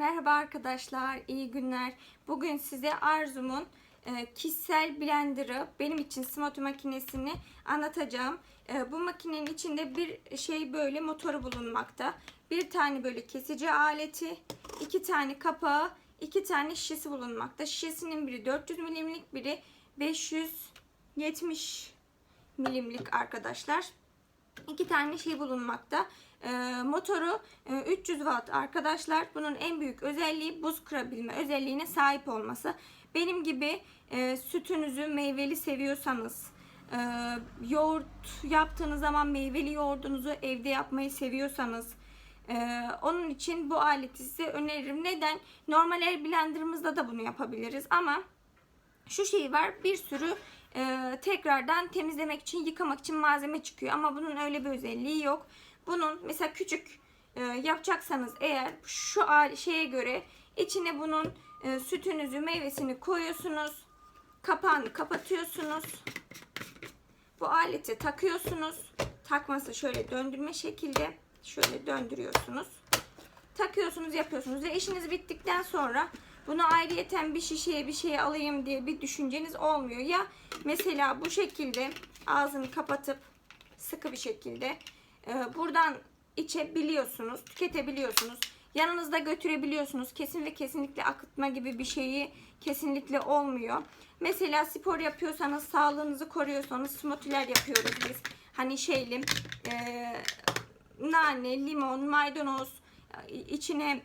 Merhaba arkadaşlar, iyi günler. Bugün size Arzum'un e, kişisel blenderı, benim için smoothie makinesini anlatacağım. E, bu makinenin içinde bir şey böyle motoru bulunmakta. Bir tane böyle kesici aleti, iki tane kapağı, iki tane şişesi bulunmakta. Şişesinin biri 400 milimlik, biri 570 milimlik arkadaşlar. İki tane şey bulunmakta. Ee, motoru e, 300 watt arkadaşlar. Bunun en büyük özelliği buz kırabilme özelliğine sahip olması. Benim gibi e, sütünüzü meyveli seviyorsanız, e, yoğurt yaptığınız zaman meyveli yoğurdunuzu evde yapmayı seviyorsanız, ee, onun için bu aleti size öneririm. Neden? Normal el blenderımızda da bunu yapabiliriz ama şu şey var bir sürü e, tekrardan temizlemek için yıkamak için malzeme çıkıyor ama bunun öyle bir özelliği yok. Bunun mesela küçük e, yapacaksanız eğer şu şeye göre içine bunun e, sütünüzü meyvesini koyuyorsunuz. Kapağını kapatıyorsunuz. Bu aleti takıyorsunuz. Takması şöyle döndürme şekilde şöyle döndürüyorsunuz. Takıyorsunuz, yapıyorsunuz ve işiniz bittikten sonra bunu ayrıyeten bir şişeye bir şeye alayım diye bir düşünceniz olmuyor. Ya mesela bu şekilde ağzını kapatıp sıkı bir şekilde e, buradan içebiliyorsunuz, tüketebiliyorsunuz. Yanınızda götürebiliyorsunuz. Kesin ve kesinlikle akıtma gibi bir şeyi kesinlikle olmuyor. Mesela spor yapıyorsanız, sağlığınızı koruyorsanız smoothie'ler yapıyoruz biz. Hani şeyli e, nane, limon, maydanoz içine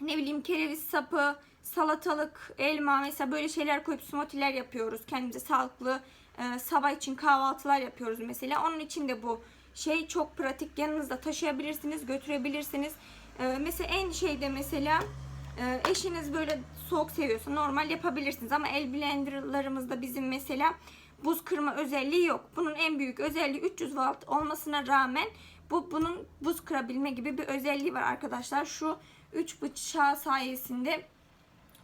ne bileyim kereviz sapı, salatalık, elma mesela böyle şeyler koyup smoothie'ler yapıyoruz. Kendimize sağlıklı e, sabah için kahvaltılar yapıyoruz mesela. Onun için de bu şey çok pratik. Yanınızda taşıyabilirsiniz, götürebilirsiniz. E, mesela en şeyde mesela e, eşiniz böyle soğuk seviyorsa normal yapabilirsiniz ama el blenderlarımızda bizim mesela buz kırma özelliği yok. Bunun en büyük özelliği 300 watt olmasına rağmen bu bunun buz kırabilme gibi bir özelliği var arkadaşlar. Şu 3 bıçağı sayesinde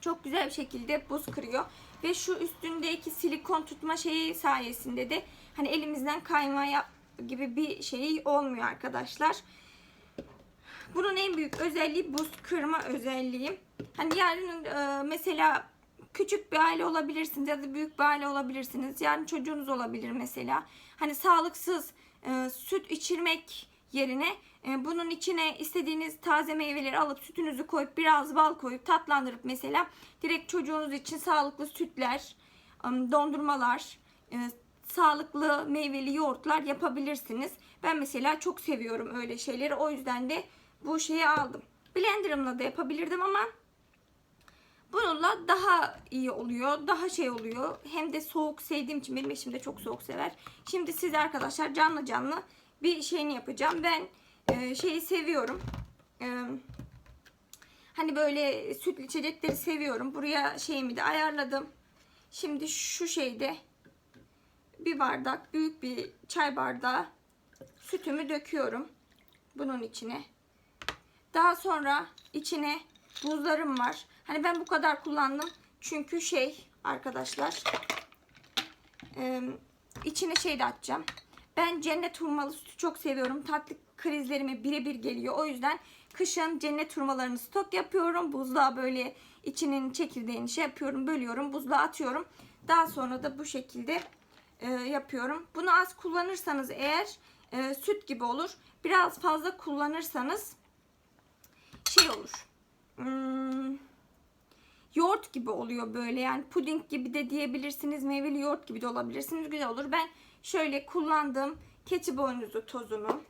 çok güzel bir şekilde buz kırıyor. Ve şu üstündeki silikon tutma şeyi sayesinde de hani elimizden kaymaya gibi bir şey olmuyor arkadaşlar. Bunun en büyük özelliği buz kırma özelliği. Hani yarın e, mesela küçük bir aile olabilirsiniz ya da büyük bir aile olabilirsiniz. Yani çocuğunuz olabilir mesela. Hani sağlıksız e, süt içirmek yerine e, bunun içine istediğiniz taze meyveleri alıp sütünüzü koyup biraz bal koyup tatlandırıp mesela direkt çocuğunuz için sağlıklı sütler, dondurmalar, e, sağlıklı meyveli yoğurtlar yapabilirsiniz. Ben mesela çok seviyorum öyle şeyleri. O yüzden de bu şeyi aldım. Blenderımla da yapabilirdim ama bununla daha iyi oluyor. Daha şey oluyor. Hem de soğuk sevdiğim için benim eşim de çok soğuk sever. Şimdi size arkadaşlar canlı canlı bir şeyini yapacağım. Ben e, şeyi seviyorum. E, hani böyle sütlü içecekleri seviyorum. Buraya şeyimi de ayarladım. Şimdi şu şeyde bir bardak büyük bir çay bardağı sütümü döküyorum bunun içine. Daha sonra içine buzlarım var. Hani ben bu kadar kullandım. Çünkü şey arkadaşlar e, içine şey de atacağım. Ben cennet hurmalı sütü çok seviyorum. Tatlı krizlerime birebir geliyor. O yüzden kışın cennet hurmalarını stok yapıyorum. Buzluğa böyle içinin çekirdeğini şey yapıyorum. Bölüyorum. Buzluğa atıyorum. Daha sonra da bu şekilde e, yapıyorum. Bunu az kullanırsanız eğer e, süt gibi olur. Biraz fazla kullanırsanız şey olur. Hmm, yoğurt gibi oluyor böyle yani puding gibi de diyebilirsiniz. Meyveli yoğurt gibi de olabilirsiniz. Güzel olur. Ben şöyle kullandığım keçi boynuzu tozunu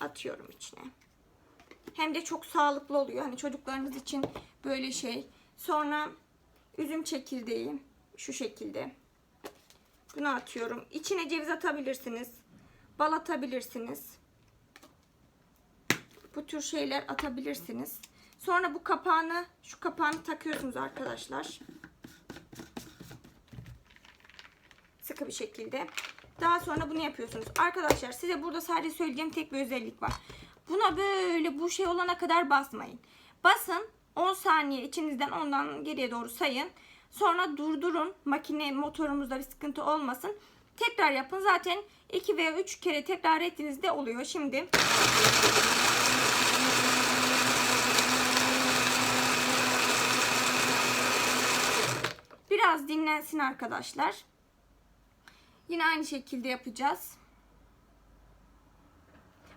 atıyorum içine. Hem de çok sağlıklı oluyor. Hani çocuklarınız için böyle şey. Sonra üzüm çekirdeği şu şekilde. Bunu atıyorum. İçine ceviz atabilirsiniz. Bal atabilirsiniz. Bu tür şeyler atabilirsiniz. Sonra bu kapağını, şu kapağını takıyorsunuz arkadaşlar. Sıkı bir şekilde. Daha sonra bunu yapıyorsunuz. Arkadaşlar size burada sadece söyleyeceğim tek bir özellik var. Buna böyle bu şey olana kadar basmayın. Basın 10 saniye içinizden ondan geriye doğru sayın. Sonra durdurun. Makine motorumuzda bir sıkıntı olmasın. Tekrar yapın. Zaten 2 veya 3 kere tekrar ettiğinizde oluyor. Şimdi biraz dinlensin arkadaşlar. Yine aynı şekilde yapacağız.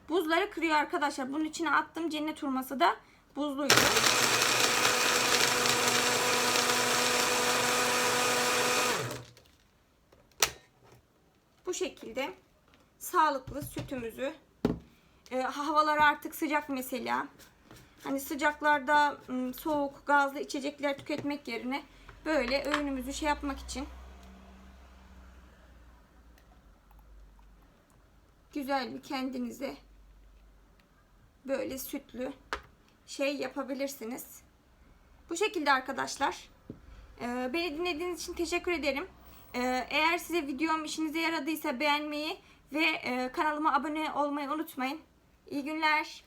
Buzları kırıyor arkadaşlar. Bunun içine attım cennet hurması da buzluydu. Bu şekilde sağlıklı sütümüzü e, havalar artık sıcak mesela. Hani sıcaklarda soğuk gazlı içecekler tüketmek yerine böyle öğünümüzü şey yapmak için güzel bir kendinize böyle sütlü şey yapabilirsiniz. Bu şekilde arkadaşlar. Ee, beni dinlediğiniz için teşekkür ederim. Ee, eğer size videom işinize yaradıysa beğenmeyi ve e, kanalıma abone olmayı unutmayın. İyi günler.